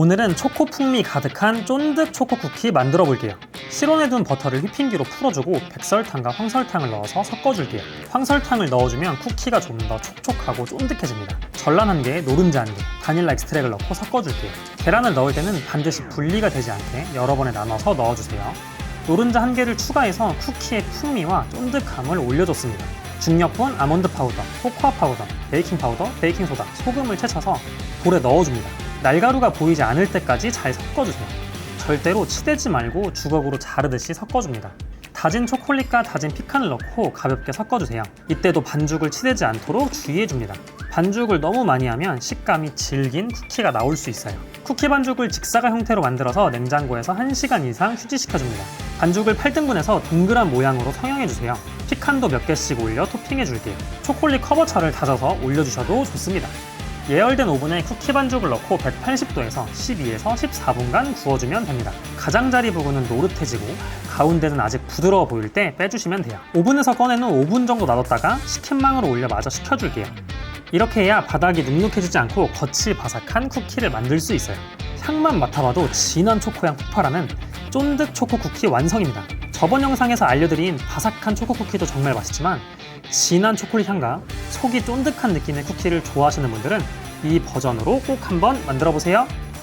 오늘은 초코 풍미 가득한 쫀득 초코 쿠키 만들어 볼게요. 실온에 둔 버터를 휘핑기로 풀어주고 백설탕과 황설탕을 넣어서 섞어줄게요. 황설탕을 넣어주면 쿠키가 좀 더 촉촉하고 쫀득해집니다. 전란 한 개에 노른자 한 개, 바닐라 ek스트랙을 넣고 섞어줄게요. 계란을 넣을 때는 반드시 분리가 되지 않게 여러 번에 나눠서 넣어주세요. 노른자 한 개를 추가해서 쿠키의 풍미와 쫀득함을 올려줬습니다. 중력분 아몬드 파우더, 코코아 파우더, 베이킹 파우더, 베이킹 소다, 소금을 채쳐서 볼에 넣어줍니다. 날가루가 보이지 않을 때까지 잘 섞어주세요. 절대로 치대지 말고 주걱으로 자르듯이 섞어줍니다. 다진 초콜릿과 다진 피칸을 넣고 가볍게 섞어주세요. 이때도 반죽을 치대지 않도록 주의해줍니다. 반죽을 너무 많이 하면 식감이 질긴 쿠키가 나올 수 있어요. 쿠키 반죽을 직사각 형태로 만들어서 냉장고에서 1시간 이상 휴지시켜줍니다. 반죽을 8등분해서 동그란 모양으로 성형해주세요. 피칸도 몇 개씩 올려 토핑해줄게요. 초콜릿 커버처를 다져서 올려주셔도 좋습니다. 예열된 오븐에 쿠키 반죽을 넣고 180도에서 12에서 14분간 구워주면 됩니다. 가장자리 부분은 노릇해지고 가운데는 아직 부드러워 보일 때 빼주시면 돼요. 오븐에서 후 5분 정도 놔뒀다가 식힌망으로 올려 마저 식혀줄게요. 이렇게 해야 바닥이 눅눅해지지 않고 겉이 바삭한 쿠키를 만들 수 있어요. 향만 맡아봐도 진한 초코향 폭발하는 쫀득 초코 쿠키 완성입니다. 저번 영상에서 알려드린 바삭한 초코 쿠키도 정말 맛있지만 진한 초콜릿 향과 속이 쫀득한 느낌의 쿠키를 좋아하시는 분들은 이 버전으로 꼭 한번 만들어 보세요.